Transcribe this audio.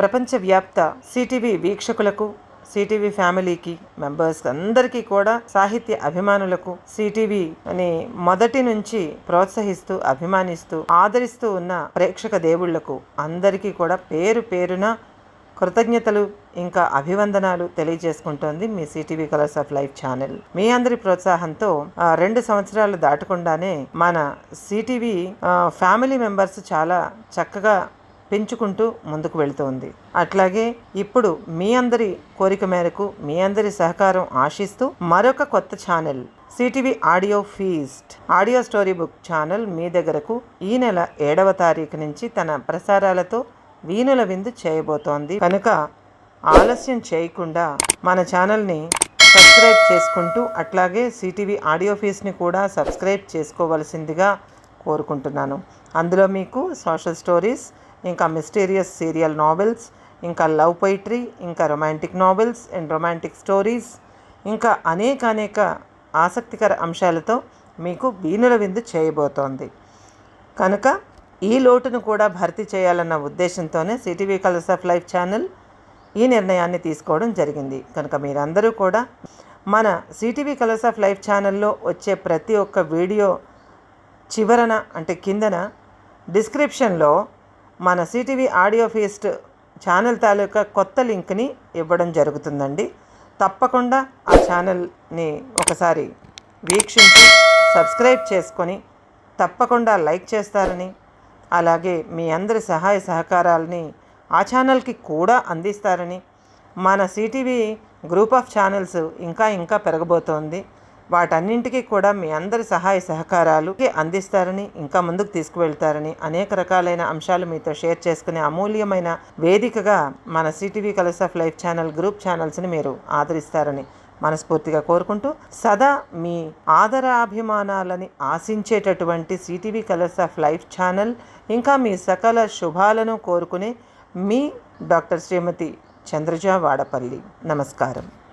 ప్రపంచవ్యాప్త CTV వీక్షకులకు CTV ఫ్యామిలీకి members అందరికీ కూడా సాహిత్య అభిమానులకు సిటీవీ అని మొదటి నుంచి ప్రోత్సహిస్తూ అభిమానిస్తూ ఆదరిస్తూ ఉన్న ప్రేక్షక దేవుళ్ళకు అందరికీ కూడా పేరు పేరున కృతజ్ఞతలు ఇంకా అభివందనాలు తెలియజేసుకుంటోంది మీ CTV colours of life channel. మీ అందరి ప్రోత్సాహంతో రెండు సంవత్సరాలు దాటకుండానే మన సిటీవీ ఫ్యామిలీ మెంబర్స్ చాలా చక్కగా పెంచుకుంటూ ముందుకు వెళుతోంది. అట్లాగే ఇప్పుడు మీ అందరి కోరిక మేరకు మీ అందరి సహకారం ఆశిస్తూ మరొక కొత్త channel CTV audio feast audio story book channel మీ దగ్గరకు ఈ నెల ఏడవ తారీఖు నుంచి తన ప్రసారాలతో వీణుల విందు చేయబోతోంది. కనుక ఆలస్యం చేయకుండా మన ఛానల్ని సబ్స్క్రైబ్ చేసుకుంటూ అట్లాగే సిటీవీ ఆడియో ఫీస్ని కూడా సబ్స్క్రైబ్ చేసుకోవలసిందిగా కోరుకుంటున్నాను. అందులో మీకు సోషల్ స్టోరీస్ ఇంకా మిస్టీరియస్ సీరియల్ నావెల్స్ ఇంకా లవ్ పొయిటరీ ఇంకా romantic novels and romantic stories ఇంకా అనేక అనేక ఆసక్తికర అంశాలతో మీకు వీణుల విందు చేయబోతోంది. కనుక ఈ లోటును కూడా భర్తీ చేయాలన్న ఉద్దేశంతోనే CTV colours of life channel ఈ నిర్ణయాన్ని తీసుకోవడం జరిగింది. కనుక మీరందరూ కూడా మన సిటీవీ కలర్స్ ఆఫ్ లైఫ్ ఛానల్లో వచ్చే ప్రతి ఒక్క వీడియో చివరన అంటే కిందన డిస్క్రిప్షన్లో మన సిటీవీ ఆడియో ఫీస్ట్ ఛానల్ తాలూకా కొత్త లింక్ని ఇవ్వడం జరుగుతుందండి. తప్పకుండా ఆ ఛానల్ని ఒకసారి వీక్షించి సబ్స్క్రైబ్ చేసుకొని తప్పకుండా లైక్ చేస్తారని అలాగే మీ అందరి సహాయ సహకారాలని ఆ ఛానల్కి కూడా అందిస్తారని మన సిటీవీ గ్రూప్ ఆఫ్ ఛానల్స్ ఇంకా ఇంకా పెరగబోతోంది. వాటన్నింటికీ కూడా మీ అందరి సహాయ సహకారాలు అందిస్తారని ఇంకా ముందుకు తీసుకువెళ్తారని అనేక రకాలైన అంశాలు మీతో షేర్ చేసుకునే అమూల్యమైన వేదికగా మన CTV colours of life channel group ఛానల్స్ని మీరు ఆదరిస్తారని మనస్ఫూర్తిగా కోరుకుంటూ సదా మీ ఆదరాభిమానాలని ఆశించేటటువంటి CTV colours of life channel ఇంకా మీ సకల శుభాలను కోరుకునే మీ డాక్టర్ శ్రీమతి చంద్రజ వాడపల్లి. నమస్కారం.